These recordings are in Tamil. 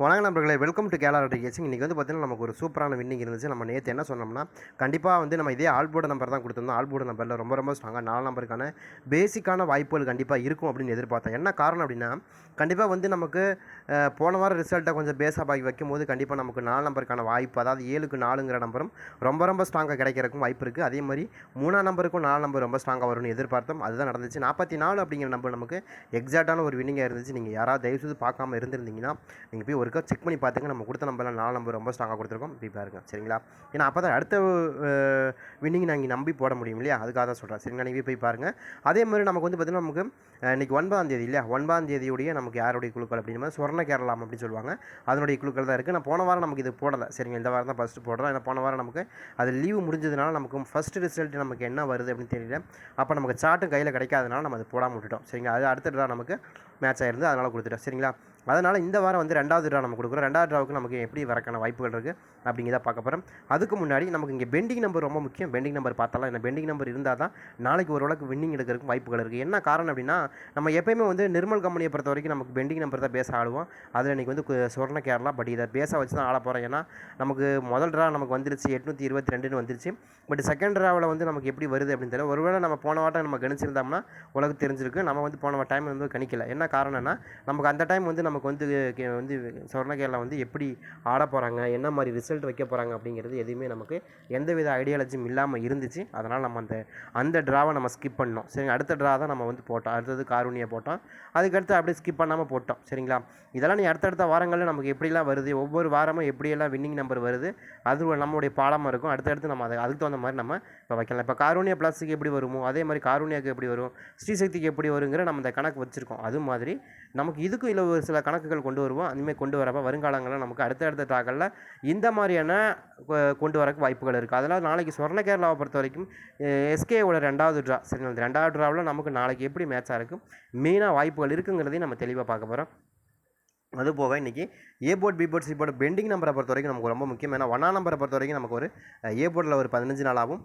வணக்கம் நண்பர்களே வெல்கம் டு கேலா கேசிங். இன்றைக்கி வந்து பார்த்தீங்கன்னா நமக்கு ஒரு சூப்பரான வின்னிங் இருந்துச்சு. நம்ம நேற்று என்ன சொன்னோம்னா கண்டிப்பாக வந்து நம்ம இதே ஆல்போர்டு நம்பர் தான் கொடுத்துருந்தோம். ஆல்போர்டு நம்பரில் ரொம்ப ரொம்ப ஸ்ட்ராங்காக நாலு நம்பருக்கான பேசிக்கான வாய்ப்புகள் கண்டிப்பாக இருக்கும் அப்படின்னு எதிர்பார்த்தேன். என்ன காரணம் அப்படின்னா கண்டிப்பாக வந்து நமக்கு போன வாரம் ரிசல்ட்டை கொஞ்சம் பேஸாக ஆகி வைக்கும்போது கண்டிப்பாக நமக்கு நாலு நம்பருக்கான வாய்ப்பு அதாவது ஏழுக்கு நாலுங்கிற நம்பரும் ரொம்ப ரொம்ப ஸ்ட்ராங்காக கிடைக்கிறதுக்கும் வாய்ப்பு இருக்குது அதே மாதிரி மூணாம் நம்பருக்கும் நாலு நம்பர் ரொம்ப ஸ்ட்ராங்காக வரும்னு எதிர்பார்த்தோம். அதுதான் நடந்துச்சு. நாற்பத்தி நாலு அப்படிங்கிற நம்பர் நமக்கு எக்ஸாக்டான ஒரு வின்னிங்காக இருந்துச்சு. நீங்கள் யாராவது தயவுசெய்து பார்க்காம இருந்திருந்தீங்கன்னா நீங்கள் போய் ஒரு ஒருக்கா செக் பண்ணி பார்த்துங்க. நம்ம கொடுத்த நம்பரில் நாலு நம்பர் ரொம்ப ஸ்ட்ராங்காக கொடுத்துருக்கோம். போய் பாருங்க சரிங்களா? ஏன்னா அப்போ தான் அடுத்த வின்னிங் நாங்கள் நம்பி போட முடியும் இல்லையா? அதுக்காக தான் சொல்கிறேன் சரிங்களா? நீங்கள் போய் பாருங்கள் அதே மாதிரி நமக்கு வந்து பார்த்திங்கன்னா நமக்கு இன்றைக்கி ஒன்பதாம் தேதி இல்லையா? ஒன்பதாம் தேதியுடைய நமக்கு யாருடைய குழுக்கள் அப்படின்ற மாதிரி சொர்ண கேரளாம் அப்படின்னு சொல்லுவாங்க. அதனுடைய குழுக்கள் தான் இருக்குது நான் போன வாரம் நமக்கு இது போடலை. சரிங்க இந்த வாரம் தான் ஃபஸ்ட்டு போடுறோம் ஏன்னா போன வாரம் நமக்கு அது லீவு முடிஞ்சதுனால நமக்கு ஃபஸ்ட் ரிசல்ட் நமக்கு என்ன வருது அப்படின்னு தெரியல. அப்போ நமக்கு சார்ட்டும் கையில் கிடைக்காதனால நம்ம அது போடாமல் விட்டுட்டோம். சரிங்களா? அது அடுத்தது தான் நமக்கு மேட்ச் ஆயிருந்து அதனால் கொடுத்துட்டோம். சரிங்களா? அதனால் இந்த வாரம் வந்து ரெண்டாவது ட்ரா நம்ம கொடுக்குறோம். ரெண்டாவது ட்ராவுக்கு நமக்கு எப்படி வரக்கான வாய்ப்புகள் இருக்குது அப்படிங்கிறத பார்க்க போகிறோம் அதுக்கு முன்னாடி நமக்கு இங்கே பெண்டிங் நம்பர் ரொம்ப முக்கியம். பெண்டிங் நம்பர் பார்த்தாலாம் என்ன பெண்டிங் நம்பர் இருந்தால் தான் நாளைக்கு ஓரளவுக்கு வின்னிங் எடுக்கிறதுக்கு வாய்ப்புகள் இருக்குது என்ன காரணம் அப்படின்னா நம்ம எப்பயுமே வந்து நிர்மல் கம்பெனியை பொறுத்த வரைக்கும் நமக்கு பெண்டிங் நம்பர் தான் பேச ஆடுவோம். அதில் இன்றைக்கி வந்து சொர்ண கேரளா பட் இதை பேச வச்சு தான் ஆட போகிறோம் ஏன்னா நமக்கு முதல் ட்ரா நமக்கு வந்துருச்சு எட்நூற்றி இருபத்தி ரெண்டுன்னு வந்துருச்சு. பட் செகண்ட் ட்ராவில் வந்து நமக்கு எப்படி வருது அப்படின்னு தெரியல. ஒருவேளை நம்ம போன வாட்டம் நம்ம கணிச்சிருந்தோம்னா உலகம் தெரிஞ்சிருக்கு. நம்ம வந்து போன டைம் வந்து கணிக்கல. என்ன காரணம்னா நமக்கு அந்த டைம் வந்து நமக்கு வந்து வந்து சொர்ண கேரளா வந்து எப்படி ஆட போகிறாங்க என்ன மாதிரி ரிசல்ட் வைக்க போகிறாங்க அப்படிங்கிறது எதுவுமே நமக்கு எந்தவித ஐடியாலஜியும் இல்லாமல் இருந்துச்சு. அதனால் நம்ம அந்த அந்த ட்ராவை நம்ம ஸ்கிப் பண்ணோம். சரி அடுத்த ட்ரா தான் நம்ம வந்து போட்டோம். அடுத்தது காரூனியை போட்டோம். அதுக்கடுத்து அப்படியே ஸ்கிப் பண்ணாமல் போட்டோம். சரிங்களா? இதெல்லாம் நீ அடுத்தடுத்த வாரங்களில் நமக்கு எப்படிலாம் வருது ஒவ்வொரு வாரமும் எப்படியெல்லாம் வின்னிங் நம்பர் வருது அது நம்மளுடைய பாடமாக இருக்கும். அடுத்தடுத்து நம்ம அதை அதுக்கு தகுந்த மாதிரி நம்ம இப்போ வைக்கலாம். இப்போ காரூனியா ப்ளஸுக்கு எப்படி வருமோ அதே மாதிரி காரூனியாவுக்கு எப்படி வரும் ஸ்ரீசக்திக்கு எப்படி வருங்கிற நம்ம இந்த கணக்கு வச்சுருக்கோம். அது மாதிரி நமக்கு இதுக்கும் இல்லை ஒரு சில கணக்குகள் கொண்டு வருவோம். அதுமாதிரி கொண்டு வரப்போ வருங்காலங்களில் நமக்கு அடுத்தடுத்த தாக்கலில் இந்த மாதிரியான கொண்டு வரக்கு வாய்ப்புகள் இருக்குது அதனால் நாளைக்கு சொர்ண கேரளாவை பொறுத்த வரைக்கும் எஸ்கேவோட ரெண்டாவது ட்ரா சரி ரெண்டாவது ட்ராவில் நமக்கு நாளைக்கு எப்படி மேட்சாக இருக்கும் மெயினாக வாய்ப்புகள் இருக்குங்கிறதையும் நம்ம தெளிவாக பார்க்க போகிறோம் அதுபோக இன்றைக்கி A board B board C board pending நம்பரை பொறுத்த வரைக்கும் நமக்கு ரொம்ப முக்கியம். ஏன்னா ஒன்றா நம்பரை பொறுத்த வரைக்கும் நமக்கு ஒரு ஏ போர்டில் ஒரு பதினஞ்சு நாளாகவும்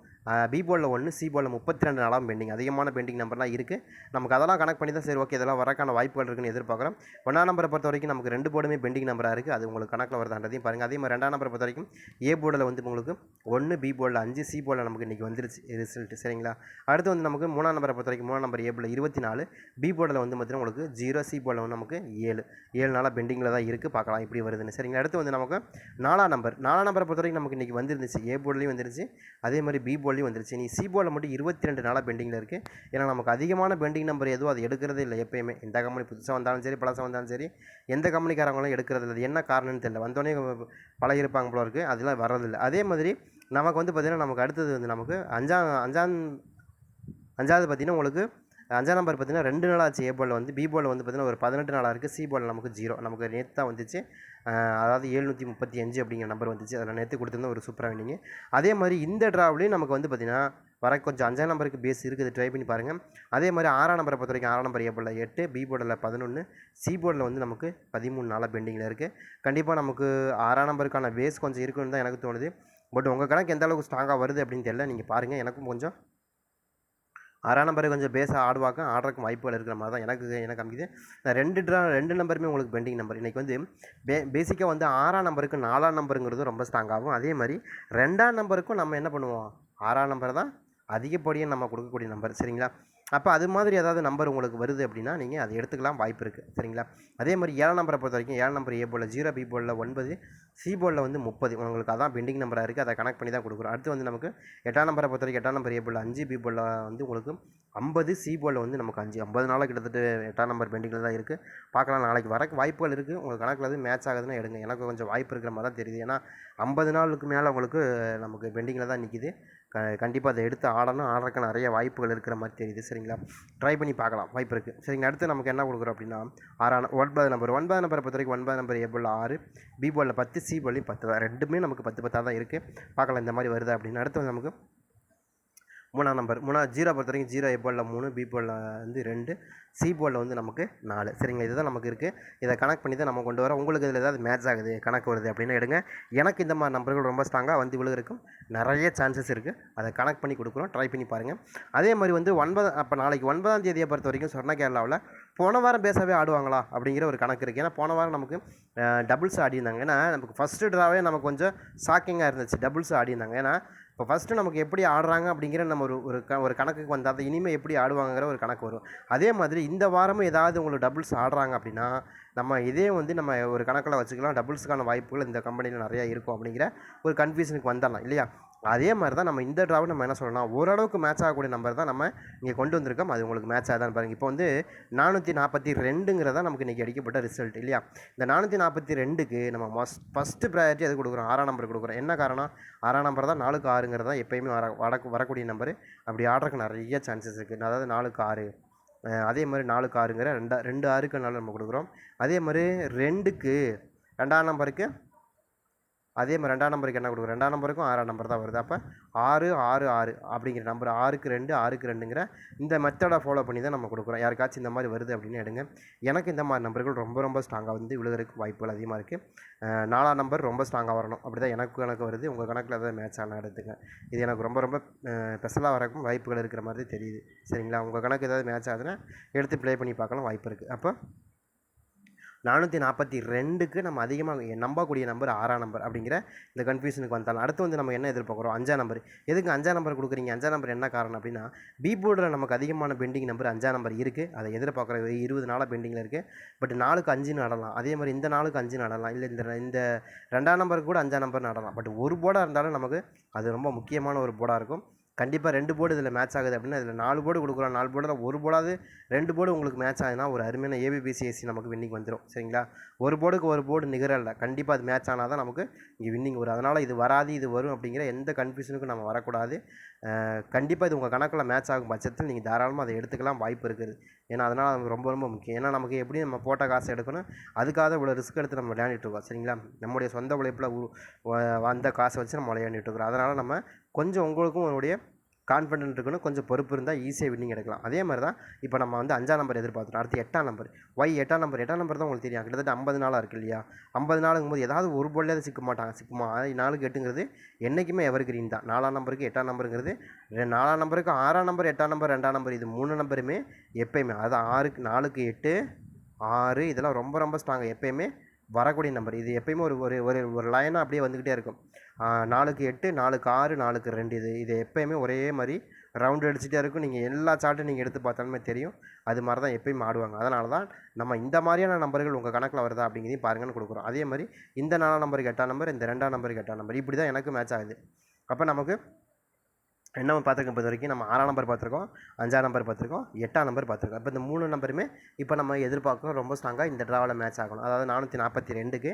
பி போர்டில் ஒன்று சி போர்டில் முப்பத்தி ரெண்டு நாளாகவும் பெண்டிங் அதிகமான பெண்டிங் நம்பர்லாம் இருக்குது நமக்கு அதெல்லாம் கனெக்ட் பண்ணி தான் சரி ஓகே இதெல்லாம் வரக்கான வாய்ப்புகள் இருக்குன்னு எதிர்பார்க்குறோம். ஒன்றா நம்பரை பொறுத்த வரைக்கும் நமக்கு ரெண்டு போர்டுமே பெண்டிங் நம்பராக இருக்குது அது உங்களுக்கு கணக்கில் வருதான்றதையும் பாருங்கள் அதே மாதிரி ரெண்டாம் நம்பரை பொறுத்த வரைக்கும் ஏ போர்டில் வந்து உங்களுக்கு ஒன்று பி போர்டில் அஞ்சு சி போர்டில் நமக்கு இன்றைக்கி வந்துருச்சு ரிசல்ட் சரிங்களா? அடுத்து வந்து நமக்கு மூணாம் நம்பரை பொறுத்த வரைக்கும் மூணாம் நம்பர் ஏ போர்டில் இருபத்தி நாலு பி போர்டில் வந்து பார்த்தீங்கன்னா உங்களுக்கு ஜீரோ சி போர்டில் வந்து நமக்கு ஏழு. ஏழு நாளாக பெண்டிங்கில் தான் இருக்குது பார்க்கலாம். இப்படி வருதுன்னு. சரிங்களா? அடுத்து வந்து நமக்கு நாலாம் நம்பர். நாலாம் நம்பரை பொறுத்த வரைக்கும் நமக்கு இன்றைக்கி வந்துருந்துச்சு. ஏ போர்ட்லேயும் வந்துருச்சு அதே மாதிரி பி போர்ட்லேயும் வந்துருச்சு நீ சி போர்டில் மட்டும் இருபத்தி ரெண்டு நாளாக பெண்டிங்கில் இருக்குது ஏன்னா நமக்கு அதிகமான பெண்டிங் நம்பர் எதுவும் அது எடுக்கிறதே இல்லை எப்பயுமே. எந்த கம்பெனி புதுசாக வந்தாலும் சரி பழசாக வந்தாலும் சரி எந்த கம்பெனிக்காரங்களும் எடுக்கிறது இல்லை. அது என்ன காரணம்னு தெரியல. வந்தோடனே பழகிருப்பாங்க போல இருக்குது அதெல்லாம் வர்றதில்லை அதே மாதிரி நமக்கு வந்து பார்த்திங்கன்னா நமக்கு அடுத்தது வந்து நமக்கு அஞ்சாம் அஞ்சாம் அஞ்சாவது பார்த்திங்கன்னா உங்களுக்கு அஞ்சாம் நம்பர் பார்த்தீங்கன்னா ரெண்டு நாள் ஆச்சு ஏ பால் வந்து. பி பால் வந்து பார்த்தீங்கன்னா ஒரு பதினெட்டு நாளாக இருக்குது சி பால் நமக்கு ஜீரோ நமக்கு நேற்று தான் வந்துச்சு அதாவது எழுநூற்றி முப்பத்தி அஞ்சு அப்படிங்கிற நம்பர் வந்துச்சு. அதில் நேற்று கொடுத்துருந்த ஒரு சூப்பராக வினிங்க அதே மாதிரி இந்த ட்ராவ்லேயும் நமக்கு வந்து பார்த்திங்கன்னா வர கொஞ்சம் அஞ்சாம் நம்பருக்கு பேஸ் இருக்குது. ட்ரை பண்ணி பாருங்கள் அதே மாதிரி ஆறாம் நம்பரை பொறுத்த வரைக்கும் ஆறாம் நம்பர் ஏ போர்டில் எட்டு பி போர்டில் பதினொன்று சி போர்டில் வந்து நமக்கு பதிமூணு நாளாக பெண்டிங்கில் இருக்குது கண்டிப்பாக நமக்கு ஆறாம் நம்பருக்கான பேஸ் கொஞ்சம் இருக்குன்னு தான் எனக்கு தோணுது. பட் உங்கள் கணக்கு எந்த அளவுக்கு ஸ்ட்ராங்காக வருது அப்படின்னு தெரியல. நீங்கள் பாருங்கள் எனக்கும் கொஞ்சம் ஆறாம் நம்பர் கொஞ்சம் பேஸாக ஆடுவாக்க ஆடுறதுக்கு வாய்ப்புகள் இருக்கிற மாதிரி தான் எனக்கு எனக்கு அமைக்குது. நான் ரெண்டு ட்ரா ரெண்டு நம்பருமே உங்களுக்கு பெண்டிங் நம்பர் இன்றைக்கி வந்து பே பேசிக்காக வந்து ஆறாம் நம்பருக்கு நாலாம் நம்பருங்கிறது ரொம்ப ஸ்ட்ராங்காகும் அதே மாதிரி ரெண்டாம் நம்பருக்கும் நம்ம என்ன பண்ணுவோம்? ஆறாம் நம்பர் தான் அதிகப்படியாக நம்ம கொடுக்கக்கூடிய நம்பர் சரிங்களா? அப்போ அது மாதிரி ஏதாவது நம்பர் உங்களுக்கு வருது அப்படின்னா நீங்கள் அதை எடுத்துக்கலாம் வாய்ப்பு இருக்குது சரிங்களா? அதே மாதிரி ஏழாம் நம்பரை பொறுத்த வரைக்கும் ஏழாம் number A ball zero B போலில் ஒன்பது சிபோர்டில் வந்து முப்பது. உங்களுக்கு அதான் பெண்டிங் நம்பராக இருக்குது அதை கனெக்ட் பண்ணி தான் கொடுக்குறோம். அடுத்து வந்து நமக்கு எட்டாம் நம்பரை பொறுத்த வரைக்கும் எட்டாம் நம்பர் ஏ போர்டில் அஞ்சு பி போர்டில் வந்து உங்களுக்கு ஐம்பது சி போர்டில் வந்து நமக்கு அஞ்சு. ஐம்பது நாளாக கிட்டத்தட்ட எட்டாம் நம்பர் பெண்டிங்கில் தான் இருக்குது பார்க்கலாம் நாளைக்கு வரக்கு வாய்ப்புகள் இருக்குது உங்களுக்கு கணக்கில் வந்து மேட்ச் ஆகுதுன்னா எடுங்க. எனக்கு கொஞ்சம் வாய்ப்பு இருக்கிற மாதிரி தான் தெரியுது. ஏன்னா ஐம்பது நாளுக்கு மேலே உங்களுக்கு நமக்கு பெண்டிங்கில் தான் நிற்கிது க கண்டிப்பாக அதை எடுத்து ஆடணும். ஆடுறதுக்கு நிறைய வாய்ப்புகள் இருக்கிற மாதிரி தெரியுது. சரிங்களா? ட்ரை பண்ணி பார்க்கலாம். வாய்ப்பு இருக்குது சரிங்க. அடுத்து நமக்கு என்ன கொடுக்குறோம் அப்படின்னா ஆறான ஒன்பது நம்பர் ஒன்பது நம்பரை பொறுத்த வரைக்கும் ஒன்பது நம்பர் ஏ ஆறு பி போலில் பத்து சி போலையும் பத்து தான். ரெண்டுமே நமக்கு பத்து பத்தாக தான் இருக்குது பார்க்கலாம் இந்த மாதிரி வருது அப்படின்னு. அடுத்து வந்து நமக்கு மூணாம் நம்பர் மூணா ஜீரோ பொறுத்த வரைக்கும் ஜீரோ ஏ போலில் மூணு பி போலில் வந்து ரெண்டு சி போலில் வந்து நமக்கு நாலு. சரிங்களா? இதுதான் நமக்கு இருக்குது இதை கனெக்ட் பண்ணி தான் நம்ம கொண்டு வரோம். உங்களுக்கு இதில் ஏதாவது மேட்ச் ஆகுது கணக்கு வருது அப்படின்னு எடுங்க. எனக்கு இந்த மாதிரி நம்பர்கள் ரொம்ப ஸ்ட்ராங்காக வந்து விழுகிறக்கும் நிறைய சான்சஸ் இருக்குது அதை கனெக்ட் பண்ணி கொடுக்குறோம் ட்ரை பண்ணி பாருங்கள் அதே மாதிரி வந்து ஒன்பது அப்போ நாளைக்கு ஒன்பதாம் தேதியை பொறுத்த வரைக்கும் சொர்ண கேரளாவில் போன வாரம் பேசவே ஆடுவாங்களா அப்படிங்கிற ஒரு கணக்கு இருக்குது ஏன்னா போன வாரம் நமக்கு டபுள்ஸ் ஆடியிருந்தாங்க. ஏன்னா நமக்கு ஃபஸ்ட்டு ட்ராவே நமக்கு கொஞ்சம் ஷாக்கிங்காக இருந்துச்சு. டபுள்ஸ் ஆடியிருந்தாங்க. ஏன்னா இப்போ ஃபஸ்ட்டு நமக்கு எப்படி ஆடுறாங்க அப்படிங்கிற நம்ம ஒரு ஒரு க ஒரு கணக்குக்கு வந்தால் தான் இனிமேல் எப்படி ஆடுவாங்கங்கிற ஒரு கணக்கு வரும். அதே மாதிரி இந்த வாரமும் ஏதாவது உங்களுக்கு டபுள்ஸ் ஆடுறாங்க அப்படின்னா நம்ம இதே வந்து நம்ம ஒரு கணக்கில் வச்சுக்கலாம். டபுள்ஸுக்கான வாய்ப்புகள் இந்த கம்பெனியில் நிறையா இருக்கும் அப்படிங்கிற ஒரு கன்ஃபியூஷனுக்கு வந்துடலாம் இல்லையா? அதே மாதிரி தான் நம்ம இந்த ட்ராவை நம்ம என்ன சொல்லலாம்? ஓரளவுக்கு மேட்ச் ஆகக்கூடிய நம்பர் தான் நம்ம இங்கே கொண்டு வந்திருக்கோம். அது உங்களுக்கு மேட்ச் ஆகுதான்னு பாருங்கள் இப்போ வந்து நானூற்றி நாற்பத்தி ரெண்டுங்கிறதா நமக்கு இன்றைக்கி அடிக்கப்பட்ட ரிசல்ட் இல்லையா? இந்த நானூற்றி நாற்பத்தி ரெண்டுக்கு நம்ம மஸ்ட் ஃபஸ்ட்டு ப்ரையாரிட்டி அது கொடுக்குறோம்? ஆறாம் நம்பர் கொடுக்குறோம். என்ன காரணம்? ஆறாம் நம்பர் தான் நாலுக்கு ஆறுங்கிறது தான் எப்போயுமே வர வர வரக்கூடிய நம்பர் அப்படி ஆடுறதுக்கு நிறைய சான்சஸ் இருக்குது அதாவது நாலுக்கு ஆறு. அதே மாதிரி நாலுக்கு ஆறுங்கிற ரெண்டா ரெண்டு ஆறுக்கு நாலு நம்ம கொடுக்குறோம். அதே மாதிரி ரெண்டுக்கு ரெண்டாம் நம்பருக்கு அதே மாதிரி ரெண்டாம் நம்பருக்கு என்ன கொடுக்குறோம்? ரெண்டாம் நம்பருக்கும் ஆறாம் நம்பர் தான் வருது. அப்போ ஆறு ஆறு ஆறு அப்படிங்கிற நம்பர் ஆறுக்கு ரெண்டு ஆறுக்கு ரெண்டுங்கிற இந்த மெத்தடை ஃபாலோ பண்ணி தான் நம்ம கொடுக்குறோம். யாருக்காச்சும் இந்த மாதிரி வருது அப்படின்னு எடுங்க. எனக்கு இந்த மாதிரி நம்பர்கள் ரொம்ப ரொம்ப ஸ்ட்ராங்காக வந்து விழுகிறதுக்கு வாய்ப்புகள் அதிகமாக இருக்குது நாலாம் நம்பர் ரொம்ப ஸ்ட்ராங்காக வரணும். அப்படி தான் எனக்கு கணக்கு வருது. உங்கள் கணக்கில் ஏதாவது மேட்ச் ஆனால் எடுத்துங்க. இது எனக்கு ரொம்ப ரொம்ப ஸ்பெஷலாக வரக்கும் வாய்ப்புகள் இருக்கிற மாதிரி தெரியுது. சரிங்களா? உங்கள் கணக்கு ஏதாவது மேட்ச் ஆகுதுன்னா எடுத்து ப்ளே பண்ணி பார்க்கலாம் வாய்ப்பு இருக்குது அப்போ நானூற்றி நாற்பத்தி ரெண்டுக்கு நம்ம அதிகமாக நம்பக்கூடிய நம்பர் ஆறாம் நம்பர் அப்படிங்கிற இந்த கன்ஃபியூஷனுக்கு வந்தாலும் அடுத்து வந்து நம்ம என்ன எதிர்பார்க்குறோம்? அஞ்சாம் நம்பர். எதுக்கு அஞ்சாம் நம்பர் கொடுக்குறீங்க? அஞ்சாம் நம்பர் என்ன காரணம் அப்படின்னா பி போர்டில் நமக்கு அதிகமான பெண்டிங் நம்பர் அஞ்சாம் நம்பர் இருக்குது அதை எதிர்பார்க்குற இருபது நாளாக பெண்டிங்கில் இருக்குது பட் நாளுக்கு அஞ்சு நடலாம். அதே மாதிரி இந்த நாளுக்கு அஞ்சு நடலாம். இல்லை இந்த இந்த ரெண்டாம் நம்பருக்கு கூட அஞ்சாம் நம்பர் நடலாம். பட் ஒரு போர்டாக இருந்தாலும் நமக்கு அது ரொம்ப முக்கியமான ஒரு போர்டாக இருக்கும். கண்டிப்பாக ரெண்டு போர்டு இதில் மேட்ச் ஆகுது அப்படின்னா இதில் நாலு போர்டு கொடுக்குறோம். நாலு போர்டில் ஒரு போர்டாவது ரெண்டு போர்டு உங்களுக்கு மேட்ச் ஆகுதுன்னா ஒரு அருமையான ஏபிபிசிஎஸ்சி நமக்கு வின்னிங் வந்துடும் சரிங்களா? ஒரு போர்டுக்கு ஒரு போர்டு நிகரல்ல. கண்டிப்பாக அது மேட்ச் ஆனால் தான் நமக்கு இங்கே வின்னிங் வரும். அதனால் இது வராது இது வரும் அப்படிங்கிற எந்த கன்ஃபியூஷனுக்கும் நம்ம வரக்கூடாது. கண்டிப்பாக இது உங்கள் கணக்கில் மேட்ச் ஆகும் பட்சத்தில் நீங்கள் தாராளமாக அதை எடுத்துக்கலாம். வாய்ப்பு இருக்குது. ஏன்னா அதனால் நமக்கு ரொம்ப ரொம்ப முக்கியம். ஏன்னா நமக்கு எப்படி நம்ம போட்ட காசு எடுக்கணும்? அதுக்காக இவ்வளோ ரிஸ்க் எடுத்து நம்ம விளையாண்டுட்டு இருக்கோம். சரிங்களா? நம்முடைய சொந்த உழைப்பில் வந்த காசை வச்சு நம்ம விளையாண்டுட்டு இருக்கிறோம். அதனால் நம்ம கொஞ்சம் உங்களுக்கும் உங்களுடைய கான்ஃபிடென்ட் இருக்கணும் கொஞ்சம் பொறுப்பு இருந்தால் ஈஸியாக வின்னிங் எடுக்கலாம். அதே மாதிரி தான் இப்போ நம்ம வந்து அஞ்சாம் நம்பர் எதிர்பார்த்துறோம் அடுத்து எட்டாம் நம்பர் ஒய் எட்டாம் நம்பர் எட்டாம் நம்பர் தான் உங்களுக்கு தெரியும். கிட்டத்தட்ட ஐம்பது நாளாக இருக்குது இல்லையா? ஐம்பது நாளுங்கும் போது ஏதாவது ஒரு போர்டில் சிக்க மாட்டாங்க. சிக்குமா? நாலுக்கு எட்டுங்கிறது என்றைக்குமே எவர் கிரீன் தான். நாலாம் நம்பருக்கு எட்டாம் நம்பருங்கிறது நாலாம் நம்பருக்கு ஆறாம் நம்பர் எட்டாம் நம்பர் ரெண்டாம் நம்பர் இது மூணு நம்பருமே எப்போயுமே. அது ஆறுக்கு நாலுக்கு எட்டு ஆறு இதெல்லாம் ரொம்ப ரொம்ப ஸ்ட்ராங்காக எப்போயுமே வரக்கூடிய நம்பர் இது எப்பயுமே ஒரு ஒரு ஒரு ஒரு லைனாக அப்படியே வந்துக்கிட்டே இருக்கும். நாலுக்கு எட்டு நாலுக்கு ஆறு நாலுக்கு ரெண்டு. இது இது எப்போயுமே ஒரே மாதிரி ரவுண்டு அடிச்சுட்டே இருக்கும். நீங்கள் எல்லா சார்ட்டும் நீங்கள் எடுத்து பார்த்தாலுமே தெரியும். அது மாதிரி தான் எப்பயும் ஆடுவாங்க. அதனால தான் நம்ம இந்த மாதிரியான நம்பர்கள் உங்கள் கணக்கில் வருதா அப்படிங்கிறதையும் பாருங்கன்னு கொடுக்குறோம். அதே மாதிரி இந்த நாலாம் நம்பருக்கு எட்டாம் நம்பர் இந்த ரெண்டாம் நம்பருக்கு எட்டாம் நம்பர் இப்படி தான் எனக்கு மேட்ச் ஆகுது. அப்போ நமக்கு என்ன பார்த்துருக்கோம் இப்போ வரைக்கும் நம்ம ஆறாம் நம்பர் பார்த்துருக்கோம் அஞ்சாம் நம்பர் பார்த்துருக்கோம் எட்டாம் நம்பர் பார்த்துருக்கோம். இப்போ இந்த மூணு நம்பருமே இப்போ நம்ம எதிர்பார்க்குறோம் ரொம்ப ஸ்ட்ராங்காக இந்த ட்ராவில் மேட்ச் ஆகணும். அதாவது நானூற்றி நாற்பத்தி ரெண்டுக்கு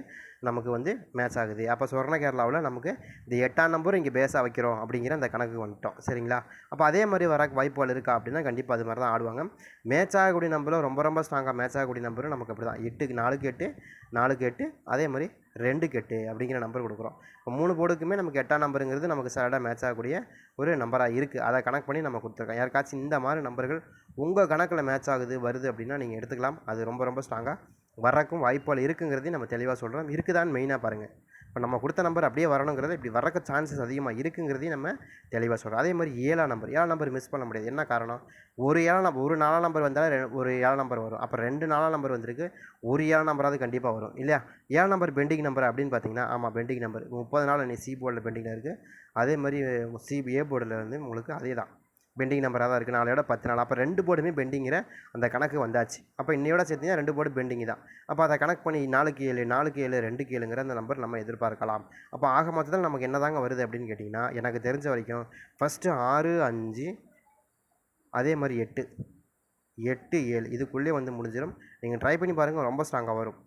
நமக்கு வந்து மேட்ச் ஆகுது. அப்போ சொர்ண கேரளாவில் நமக்கு இந்த எட்டாம் நம்பர் இங்கே பேஸாக வைக்கிறோம் அப்படிங்கிற அந்த கணக்கு வந்துட்டோம். சரிங்களா? அப்போ அதே மாதிரி வர வாய்ப்புகள் இருக்கா அப்படின்னா கண்டிப்பாக அது மாதிரி தான் ஆடுவாங்க. மேட்ச் ஆகக்கூடிய நம்பரும் ரொம்ப ரொம்ப ஸ்ட்ராங்காக மேட்ச் ஆகக்கூடிய நம்பரும் நமக்கு அப்படி தான் எட்டுக்கு நாலுக்கு எட்டு நாலுக்கு எட்டு அதே மாதிரி ரெண்டுக்கு எட்டு அப்படிங்கிற நம்பர் கொடுக்குறோம். இப்போ மூணு போர்டுக்குமே நமக்கு எட்டாம் நம்பருங்கிறது நமக்கு சரடாக மேட்ச் ஆகக்கூடிய ஒரு நம்பராக இருக்குது அதை கணக்கு பண்ணி நம்ம கொடுத்துருக்கோம். யாருக்காச்சும் இந்த மாதிரி நம்பர்கள் உங்கள் கணக்கில் மேட்ச் ஆகுது வருது அப்படின்னா நீங்கள் எடுத்துக்கலாம். அது ரொம்ப ரொம்ப ஸ்ட்ராங்காக வரக்கும் வாய்ப்புகள் இருக்குங்கிறதையும் நம்ம தெளிவாக சொல்கிறோம் இருக்குதான்னு மெயினாக பாருங்கள் இப்போ நம்ம கொடுத்த நம்பர் அப்படியே வரணுங்கிறது இப்படி வரக்க சான்சஸ் அதிகமாக இருக்குங்கிறதையும் நம்ம தெளிவாக சொல்கிறோம் அதே மாதிரி ஏழாம் நம்பர் ஏழாம் நம்பர் மிஸ் பண்ண முடியாது. என்ன காரணம்? ஒரு ஏழாம் நம்பர் ஒரு நாலாம் நம்பர் வந்தாலும் ஒரு ஏழாம் நம்பர் வரும். அப்போ ரெண்டு நாலாம் நம்பர் வந்திருக்கு. ஒரு ஏழாம் நம்பராவது கண்டிப்பாக வரும் இல்லையா? ஏழாம் நம்பர் பெண்டிங் நம்பர் அப்படின்னு பார்த்தீங்கன்னா ஆமாம் பெண்டிங் நம்பர் முப்பது நாள் நீ சி போர்டில் பெண்டிங்கில் இருக்குது அதே மாதிரி சி ஏ போர்டில் வந்து உங்களுக்கு அதே தான் பெண்டிங் நம்பராக தான் இருக்குது நாளையோட பத்து நாள். அப்போ ரெண்டு போர்டுமே பெண்டிங்கிற அந்த கணக்கு வந்தாச்சு. அப்போ இன்னையோட சேர்த்திங்கன்னா ரெண்டு போர்டு பெண்டிங் தான். அப்போ அதை கணக்கு பண்ணி நாலுக்கு ஏழு நாலுக்கு ஏழு ரெண்டு ஏழுங்கிற அந்த நம்பர் நம்ம எதிர்பார்க்கலாம். அப்போ ஆக மொத்தத்தில் நமக்கு என்ன தாங்க வருது அப்படின்னு கேட்டிங்கன்னா எனக்கு தெரிஞ்ச வரைக்கும் ஃபஸ்ட்டு ஆறு அஞ்சு அதே மாதிரி எட்டு. எட்டு ஏழு. இதுக்குள்ளே வந்து முடிஞ்சிடும் நீங்கள் ட்ரை பண்ணி பாருங்கள் ரொம்ப ஸ்ட்ராங்காக வரும்.